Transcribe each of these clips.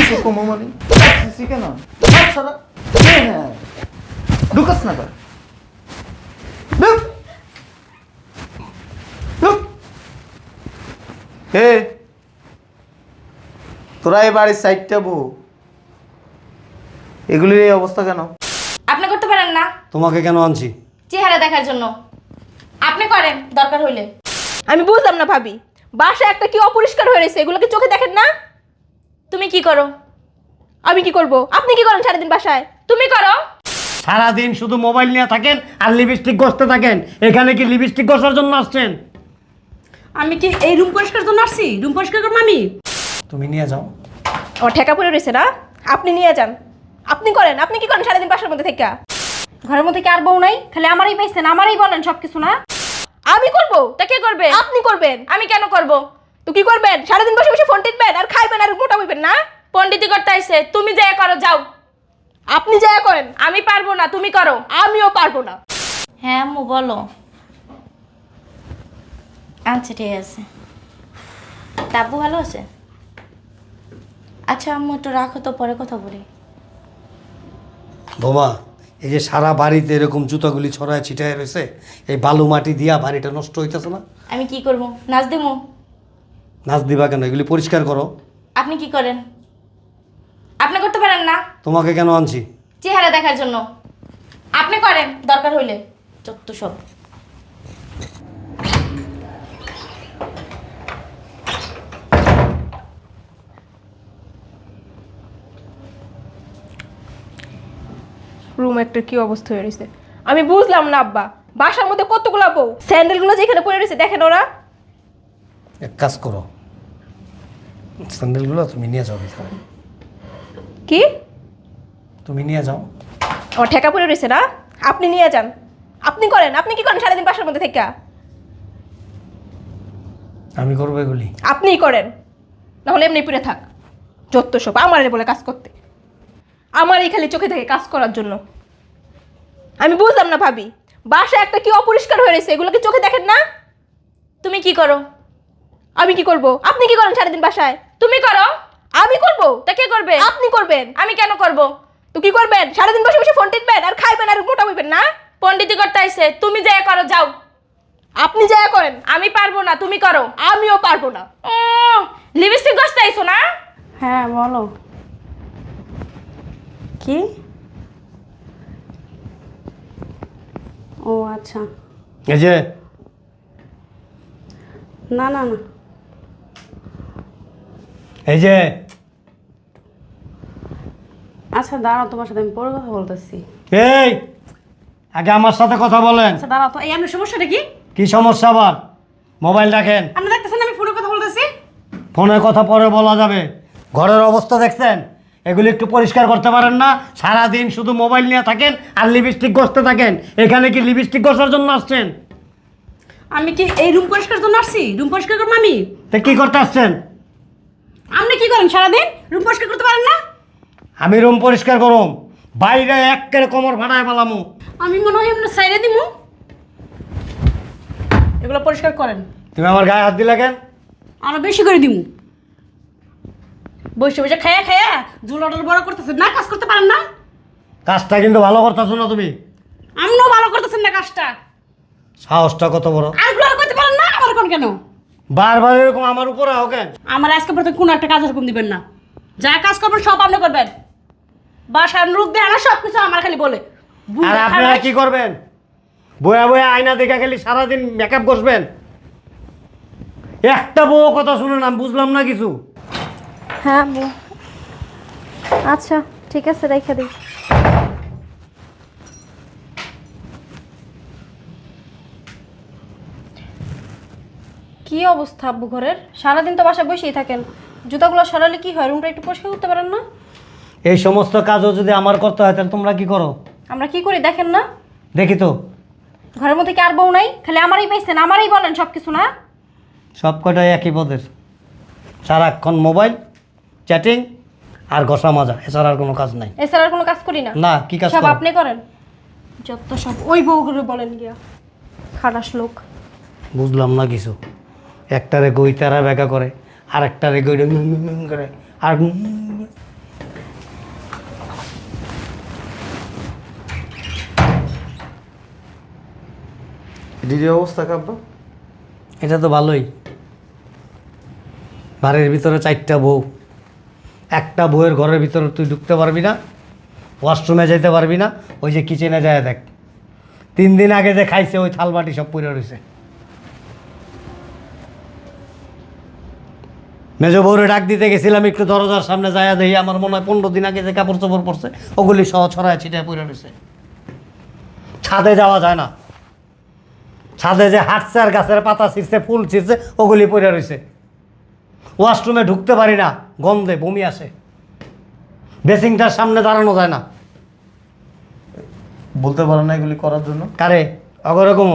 মানে? সরা। হ্যাঁ, হ্যাঁ। ঢুকাস না কর ঢুক। ঢুক। হে। তোরা এই বাড়ির সাইডটা বউ। এগুলির এই অবস্থা কেন? আপনি করতে পারেন না। তোমাকে কেন আনছি? চেহারা দেখার জন্য। আপনি করেন দরকার হইলে। আমি বুঝলাম না ভাবি। বাসা একটা কি অপরিষ্কার হয়ে রয়েছে এগুলো কি চোখে দেখেন না? তুমি কি করো? আমি কি করব? আপনি কি করেন সারাদিন বাসায়? তুমি করো। সারাদিন শুধু মোবাইল নিয়ে থাকেন আর লিপস্টিক ঘষতে থাকেন। এখানে কি লিপস্টিক ঘষার জন্য আসছেন? আমি কি এই রুম পরিষ্কার জন্য আসছি? রুম পরিষ্কার করব আমি? তুমি নিয়ে যাও। ও ঠেকা পড়ে রয়েছে না? আপনি নিয়ে যান। আপনি করেন। আপনি কি করেন সারাদিন বাসার মধ্যে থেকে? ঘরের মধ্যে কি আর বউ নাই? খালি আমারই পাইছেন আমারই বলেন সবকিছু না? আমি করব। তা কে করবে? আপনি করবেন। আমি কেন করব? তো কি করবেন? সারাদিন বসে বসে ফোন টিপবেন আর খাইবেন আর মোটা হইবেন না? পণ্ডিতি করতে আইছে তুমি যা করো যাও। আপনি যা করেন। আমি পারব না তুমি করো। আমিও পারব না। হ্যাঁ আম্মু বলো। আচ্ছা ঠিক আছে। তাব্বু ভালো আছে? আচ্ছা আম্মু একটু রাখো তো পরে কথা বলি। বোমা এই যে সারা বাড়িতে এরকম জুতাগুলি ছড়ায় ছিটায় রয়েছে এই বালু মাটি দিয়া বাড়িটা নষ্ট হইতেছে না? আমি কি করব? নাচ দেবো? নাচ দিবা কেন? এগুলি পরিষ্কার করো। আপনি কি করেন? আপনি করতে পারেন না। তোমাকে কেন আনছি? চেহারা দেখার জন্য। আপনি করেন দরকার হইলে। চত্ব সব। রুম একটা কি অবস্থা হয়ে রয়েছে? আমি বুঝলাম না আব্বা। বাসার মধ্যে কতগুলো বউ? স্যান্ডেলগুলো যেখানে পড়ে রয়েছে দেখেন ওরা। এক কাজ করো। স্যান্ডেলগুলো তুমি নিয়ে যাও ভিতরে কি? তুমি নিয়ে যাও। আমার ঠেকা পড়ে রয়েছে না? আপনি নিয়ে যান। আপনি করেন আপনি কি করেন সারাদিন বাসার মধ্যে থেকে? আমি করব এগুলি। আপনিই করেন। নাহলে এমনি পড়ে থাক। যত সব আমারে বলে কাজ করতে। আমার এই খালি চোখে থেকে কাজ করার জন্য। আমি বুঝলাম না ভাবি বাসা একটা কি অপরিষ্কার হয়ে রয়েছে এগুলো কি চোখে দেখেন না? তুমি কি করো? আমি কি করব? আপনি কি করেন সারাদিন বাসায়? তুমি করো। আমি করব? তা কে করবে? আপনি করবেন। আমি কেন করব? তো কি করবেন? সারাদিন বসে বসে ফোন টিপবেন আর খাইবেন আর মোটা হইবেন না? পণ্ডিতি করতে আইছে। তুমি যা করো যাও। আপনি যা করেন। আমি পারব না তুমি করো। আমিও পারব না। ও লিপস্টিক গছতে আইছো না? হ্যাঁ বলো। কি? ও আচ্ছা। এই যে। না না না। এই যে আচ্ছা দাঁড়াও তোমার সাথে আমি পরে কথা বলতেছি। এই আগে আমার সাথে কথা বলেন। আচ্ছা দাঁড়াও তো এই আপনার সমস্যাটা কি? কি সমস্যা আবার? মোবাইল রাখেন। আপনি দেখতেছেন আমি ফোনে কথা বলতেছি? ফোনে কথা পরে বলা যাবে। ঘরের অবস্থা দেখছেন? এগুলি একটু পরিষ্কার করতে পারেন না। সারা দিন শুধু মোবাইল নিয়ে থাকেন আর লিপস্টিক ঘষতে থাকেন। এখানে কি লিপস্টিক ঘষার জন্য আসছেন? আমি কি এই রুম পরিষ্কার জন্য আসছি? রুম পরিষ্কার করব আমি? তা কি করতে আসছেন? আপনি কি করেন সারাদিন? রুম পরিষ্কার করতে পারেন না? আমি রুম পরিষ্কার করুম। বাইরে একের কোমর ভাড়ায় পেলামু। আমি মনে হয় আপনার সাইডে দিমু। এগুলো পরিষ্কার করেন। তুমি আমার গায়ে হাত দিলে কেন? আরও বেশি করে দিমু। বসে বসে খায়া খায়া ঝুলাটার বড় করতেছেন না কাজ করতে পারেন না? কাজটা কিন্তু ভালো করতেছো না তুমি। আপনিও ভালো করতেছেন না কাজটা। সাহসটা কত বড়? আরগুলো করতে পারেন না? আমার কোন কেন? বারবার এরকম আমার উপরে হোক কেন? আমার আজকে পর্যন্ত কোনো একটা কাজ এরকম দিবেন না। যা কাজ করবেন সব আপনি করবেন। বাসার লোক দেয় না সব কিছু আমার খালি বলে। আর আপনারা কি করবেন? বয়া বয়া আয়না দেখা খালি সারাদিন মেকআপ বসবেন একটা বউ কথা শুনুন আমি বুঝলাম না কিছু। হ্যাঁ আম্মু আচ্ছা ঠিক আছে রেখে দিই। কি অবস্থা আব্বু ঘরের? সারাদিন তো বাসায় বসেই থাকেন। জুতাগুলো সরালে কি হয়? রুমটা একটু পরিষ্কার করতে পারেন না? এই সমস্ত কাজও যদি আমার করতে হয় তাহলে তোমরা কি করো? আমরা কি করি? দেখেন না। দেখি তো। ঘরের মধ্যে কি আর বউ নাই? খালি আমারই পাইছেন আমারই বলেন সব কিছু না? সব কটাই একই পদের। সারাক্ষণ মোবাইল চ্যাটিং আর ঘষা মাজা। এছাড়া আর কোনো কাজ নাই। এছাড়া আর কোনো কাজ করি না? না কি কাজ সব করো? আপনি করেন। যত সব ওই বউ বউগুলো বলেন গিয়া। খারাস লোক। বুঝলাম না কিছু। একটারে গই তারা ব্যাখ্যা করে আর একটারে গই করে। আর দিদি অবস্থা কাব্বা এটা তো ভালোই। বাড়ির ভিতরে চারটা বউ। একটা বউয়ের ঘরের ভিতরে তুই ঢুকতে পারবি না ওয়াশরুমে যেতে পারবি না ওই যে কিচেনে যায় দেখ। তিন দিন আগে যে খাইছে ওই থালবাটি সব পরে রয়েছে মেজো বউরে ডাক দিতে গেছিলাম একটু দরজার সামনে যায় দেখি আমার মনে হয় পনেরো দিন আগে যে কাপড় চোপড় পড়ছে ওগুলি সহ ছড়ায় ছিটায় পড়ে রয়েছে ছাদে যাওয়া যায় না। ছাদে যে হাঁটছে আর গাছের পাতা ছিঁড়ছে ফুল ছিঁড়ছে ওগুলি পড়ে রয়েছে ওয়াশরুমে ঢুকতে পারি না গন্ধে বমি আসে। বেসিংটার সামনে দাঁড়ানো যায় না। বলতে পারো না এগুলি করার জন্য? কারে? অগরকম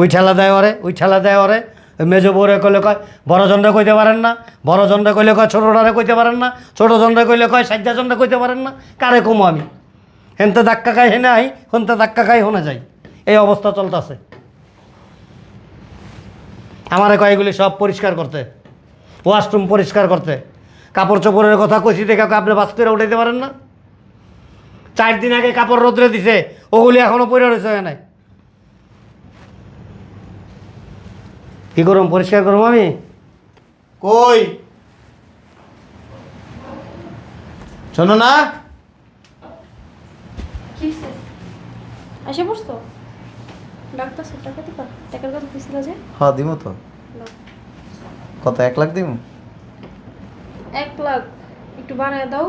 ওই ঠেলা দেয় ওরে ওই ঠেলা দেয় ওরে। মেজো বউরে কইলে কয়, বড় জনটা কইতে পারেন না, বড় জনটা কইলে কয় ছোটোটারে কইতে পারেন না, ছোটো জনটা কইলে কয়, সাজ্জা জনটা কইতে পারেন না, কারে কমো আমি? হেনতে ধাক্কা খাই হেনে আই, হনতে ধাক্কা খাই হনে যাই। এই অবস্থা চলতেছে। আমারে কয়, এগুলি সব পরিষ্কার করতে। ওয়াশরুম পরিষ্কার করতে। কাপড় চোপড়ের কথা কষি দেখে আপনি বাস করে উঠাইতে পারেন না? চার দিন আগে কাপড় রোদ্রে দিছে, ওগুলি এখনও পরে রয়েছে এখানে। কি করুম? পরিষ্কার করুম আমি? কই? শোনো না? এসে পড়ছো? ডাক্তার স্যার টাকা দিবা টাকার কথা কইছিল যে? হ্যাঁ দিব তো। কত এক লাখ দিব এক লাখ। একটু বাড়ায় দাও।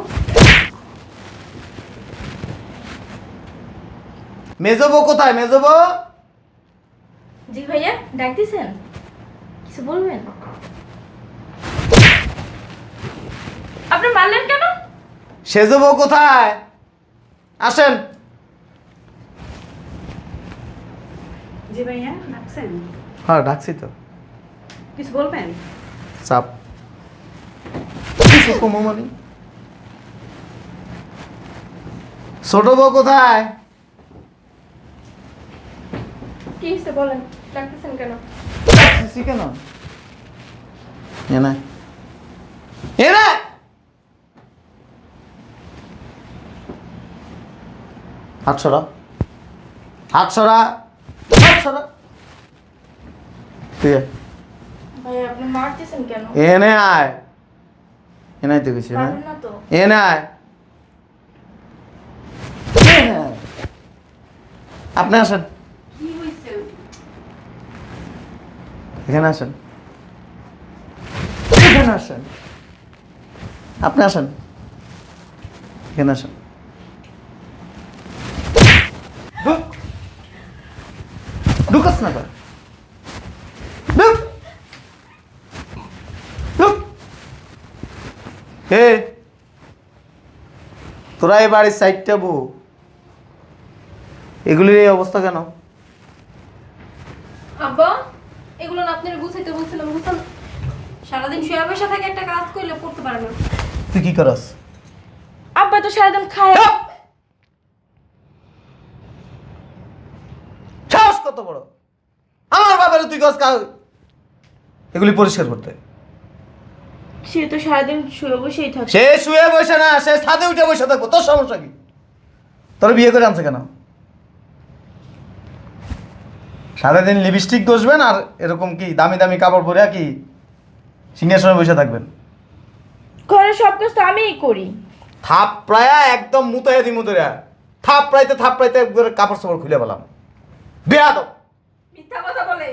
মেজবো কোথায়? মেজবো জি ভাইয়া ডাক দিছেন? কিছু বলবেন? আপনি মারলেন কেন? সেজবো কোথায়? আসেন। জি ভাইয়া রাখছেন হ্যাঁ ডাকছি তো। কিছু বলবেন? চাপ। কিছু কমো মানে? ছোট বউ কোথায়? কি হইছে বলেন? ডাকতেছেন কেন? কেন? এনে এনে হাত সরা। হাত সরা। হাত সরা। তুই এনে আয়। এনে তো। গেছি না এনে আয়। আপনি আসেন কি হয়েছে এখানে আসেন। এখানে আসেন। আপনি আসেন। এখানে আসেন। ঢুক। ঢুকাস না কর হে। তোরা এই বাড়ির সাইডটা বউ। এগুলির এই অবস্থা কেন আব্বা এগুলো না আপনার গুছাইতে বলছিলাম গুছান সারাদিন শুয়ে বসে থাকে একটা কাজ করলে করতে পারে না। তুই কি করস? আব্বা তো সারাদিন খায়। সাহস কত বড়? আমার বাবার তুই গছ কাউ এগুলি পরিষ্কার করতে। সে তো সারাদিন শুয়ে বসেই থাকে। সে শুয়ে বসে না সে ছাদে উঠে বসে থাকব তোর সমস্যা কি? তোর বিয়ে করে আনছে কেন? সারাদিন লিপস্টিক ঘষবেন আর এরকম কি দামি দামি কাপড় পরে কি সিংহাসনে বসে থাকবেন? ঘরের সব কাজ তো আমিই করি। থাপ প্রায় একদম মুতায় দি মুতরে থাপ প্রাইতে থাপ প্রাইতে একবারে কাপড় সাপড় খুলে পেলাম বেয়া মিথ্যা কথা বলে।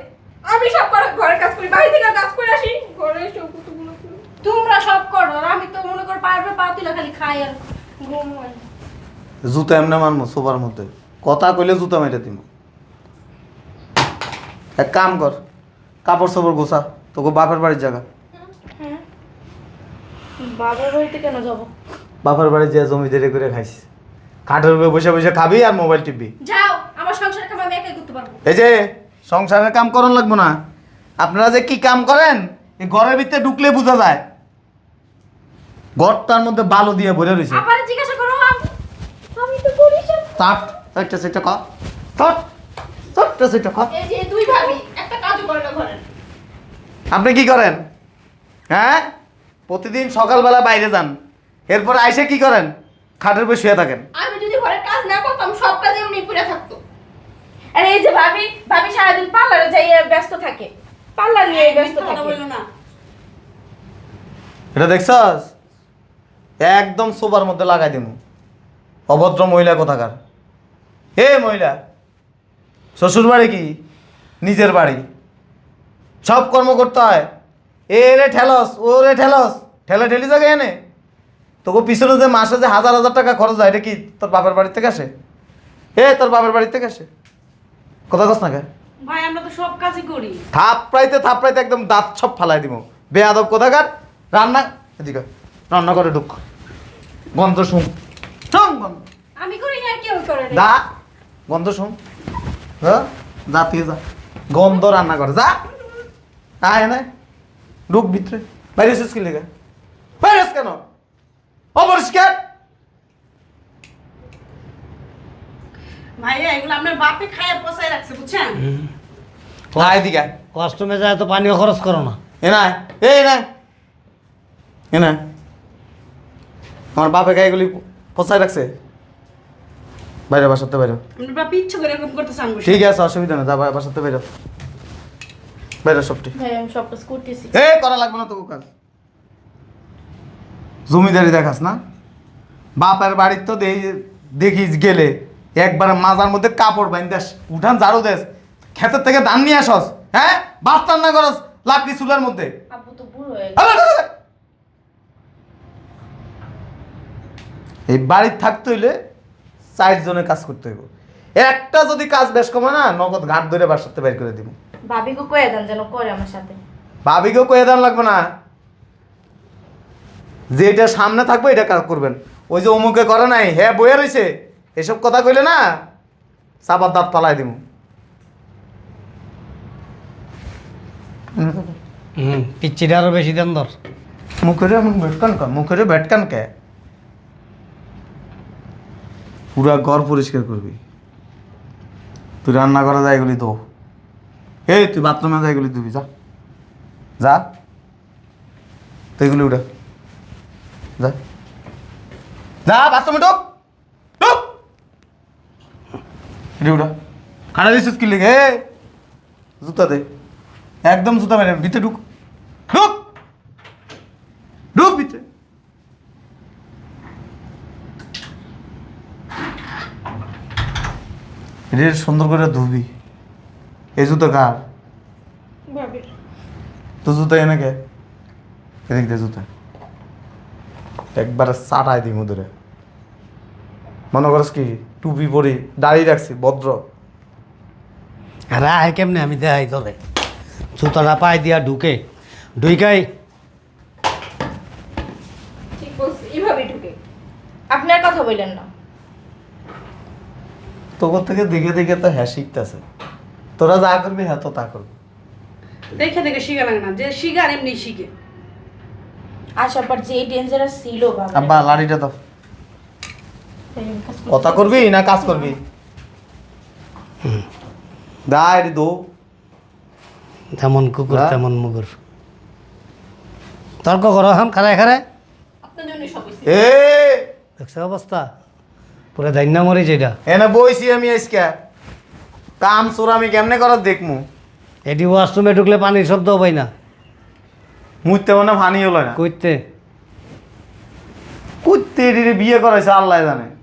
আমি সব করে ঘরের কাজ করি বাড়ি থেকে কাজ করে আসি। ঘরে এসে কতগুলো তোমরা সব করো আর আমি তো মনে কর পারবে পা তুলে খালি খাই আর ঘুমাই। জুতা এমনি মানবো সোফার মধ্যে। কথা কইলে জুতা মেরে দিব এক কাম কর কাপড় সাপড় গোসা তোকে বাপের বাড়ির জায়গা। বাবার বাড়িতে কেন যাব? বাপের বাড়ি যে জমি দেরে করে খাইস খাটের উপরে বসে বসে খাবি আর মোবাইল টিপবি। যাও আমার সংসারের কাম আমি একাই করতে পারব। এই যে সংসারের কাম করন লাগবো না। আপনারা যে কি কাম করেন এই ঘরের ভিতরে ঢুকলে বোঝা যায়। ঘরটার মধ্যে বালু দিয়ে ভরে রয়েছে। আবার জিজ্ঞাসা করো আমি তো করি সব তাট একটা সেটা কর তাট তাটটা সেটা কর এই যে দুই ভাবি একটা কাজও করে না ঘরের আপনি কি করেন? হ্যাঁ? প্রতিদিন সকালবেলা বাইরে যান। এরপর আইসে কি করেন? খাটের উপর শুয়ে থাকেন। আমি যদি ঘরের কাজ না করতাম সব কাজে উনি পুরে থাকতো। আর এই যে ভাবি ভাবি সারাদিন পার্লারে যাই ব্যস্ত থাকে। পার্লার নিয়ে ব্যস্ত কথা থাকে। না। এটা দেখছস? একদম সোবার মধ্যে লাগাই দিমু। অভদ্র মহিলা কোথাকার? হে মহিলা শ্বশুর বাড়ি কি? নিজের বাড়ি। সব কর্ম করতে হয় এ রে ঠেলস ও রে ঠেলস ঠেলে ঠেলি জায়গা এনে? তোকে পিছনে যে মাসে যে হাজার হাজার টাকা খরচ হয় এটা কি তোর বাপের বাড়ি থেকে আসে? এ তোর বাপের বাড়ি থেকে আসে? কথা কস না কে? ভাই আমরা তো সব কাজই করি। থাপড়াইতে থাপড়াইতে একদম দাঁত সব ফালাই দিব বেয়াদব কোথাকার? রান্না এদিকে রান্না করে ঢুক। গন্ধ শুন। শুন গন্ধ। আমি করি না কেউ করে না। যা। গন্ধ শুন। হ্যাঁ যা তুই যা। গন্ধ রান্না করে। যা। আয় না ঢুক ভিতরে। বাইরে এসেছিস কি লেগে? বাইরে কেন? অপরিষ্কার। ভাইয়া এগুলো আপনার বাপে পচায় রাখছে বুঝছেন? আয়। ওয়াশরুমে যায় তো পানিও খরচ করো না। এ নাই এ নাই এ নাই আমার বাপে গায়েগুলি পচায় রাখছে? বাইরে বাসাতে বাইরে। আপনার বাপ ইচ্ছে করে এরকম ঠিক আছে অসুবিধা নেই যা বাসাতে বাইরে। বাইরে সবটি ভাই আমি সব কাজ করতেছি। এ করা লাগবে না তোকে কাজ। জমিদারি দেখাস না। বাপের বাড়ির তো দেখিস গেলে একবার মাজার মধ্যে কাপড় বাইন দেস উঠান ঝাড়ু দেস। ক্ষেতের থেকে ধান নিয়ে আসস হ্যাঁ? বাস রান্না করস লাকড়ি চুলার মধ্যে। হয়ে। এই বাড়ির থাকতে হইলে চারজনে কাজ করতে হইব। একটা যদি কাজ বেশ কমে না নগদ ঘাট ধরে বাসাতে বের করে দিব। ভাবিকে কয়ে দেন যেন করে আমার সাথে। ভাবিকেও কয়ে দেন লাগবে না। যে এটা সামনে থাকবে এটা কাজ করবেন। ওই যে অমুকে করে নাই হ্যাঁ বইয়া রয়েছে এসব কথা কইলে না চাপার দাঁত পালাই দিব হুম পিচ্ছিটা আরও বেশি দেন দর মুখের ভেটকান কা মুখের ভেটকান কে? পুরা ঘর পরিষ্কার করবি। তুই রান্না করা যায় এগুলি তো। এই, তুই বাথরুমে যায় এগুলি দিবি যা। যা। তো এগুলি উঠে। যা। যা, বাথরুমে ঢোক। ঢোক। এটি উঠা। খাড়া দিছিস কি লেগে? জুতা দে। একদম জুতা মেরে ভিতরে ঢুক। ঢুক। ঢুক ভিতরে। এটা সুন্দর করে ধুবি। এই জুতো কার? তো জুতো এনে কে? এদিক দে জুতো। একবারে চাটাই দিই মুদরে মনে করস কি টুপি পরি দাড়ি রাখছি ভদ্র। আরে আয় কেমনে আমি দেখাই তোরে। জুতাটা পায়ে দিয়া ঢুকে। ঢুকাই। ঠিক বলছি এইভাবেই ঢুকে। আপনি কথা বললেন না। তোর থেকে দেখে দেখে তো হ্যাঁ শিখতেছে। তোরা যা করবি হ্যাঁ তো তা করবি। দেখে দেখে শিখে লাগে না যে শিখে আর এমনি শিখে। আসার পর যে ডেঞ্জারাস ছিল বাবা আব্বা লাড়িটা দাও। কথা করবি না কাজ করবি? দা এটি দো। যেমন কুকুর হ্যাঁ? তেমন মুগুর। তর্ক করো হাম খারায় খারায়। হইছে। এ দেখছ অবস্থা? পুরো দাইন্যা মরি যেটা। এনে বইছি আমি আজকে। কাম চোর আমি কেমনে করার দেখমু? এটি ওয়াশরুমে ঢুকলে পানির শব্দ পাই না। মুতে মনে ফানি হলো না। কইতে। কুত্তে এটিরে বিয়ে করাইছে আল্লাহ জানে।